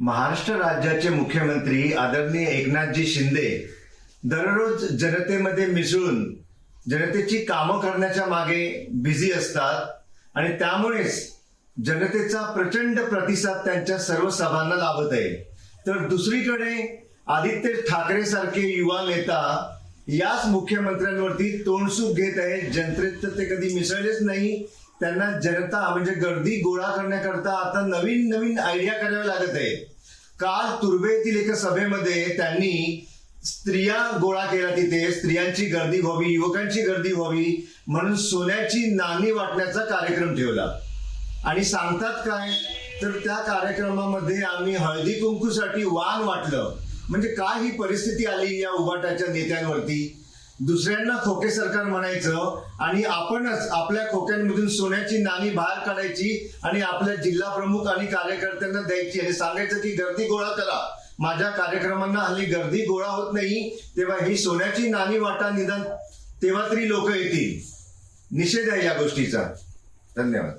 महाराष्ट्र राज्याचे मुख्यमंत्री आदरणीय एकनाथजी शिंदे दररोज जनतेमध्ये मिसळून जनतेची कामं करण्याच्या मागे बिझी असतात आणि त्यामुळेच जनतेचा प्रचंड प्रतिसाद त्यांच्या सर्व सभांना लाभत आहे. तर दुसरीकडे आदित्य ठाकरे सारखे युवा नेता याच मुख्यमंत्र्यांवरती तोंडसूक घेत आहेत. जनतेत तर ते कधी मिसळलेच नाही. त्यांना जनता म्हणजे गर्दी गोळा करण्याकरता आता नवीन नवीन आयडिया कराव्या लागत आहे काल तुर्बे येथील एका सभेमध्ये त्यांनी स्त्रिया गोळा केला तिथे. स्त्रियांची गर्दी व्हावी युवकांची गर्दी व्हावी म्हणून सोन्याची नाणी वाटण्याचा कार्यक्रम ठेवला. आणि सांगतात काय? तर त्या कार्यक्रमामध्ये आम्ही हळदी कुंकूसाठी वाण वाटलं. म्हणजे काय ही परिस्थिती आली या उबाटाच्या नेत्यांवरती? दुसऱ्यांना खोके सरकार म्हणायचं आणि आपणच आपल्या खोक्यांमधून सोन्याची नाणी बाहेर काढायची आणि आपल्या जिल्हा प्रमुख आणि कार्यकर्त्यांना द्यायची आणि सांगायचं की गर्दी गोळा करा. माझ्या कार्यक्रमांना हल्ली गर्दी गोळा होत नाही. तेव्हा ही सोन्याची नाणी वाटा निदान तेव्हा तरी लोक येतील. निषेध आहे या गोष्टीचा. धन्यवाद.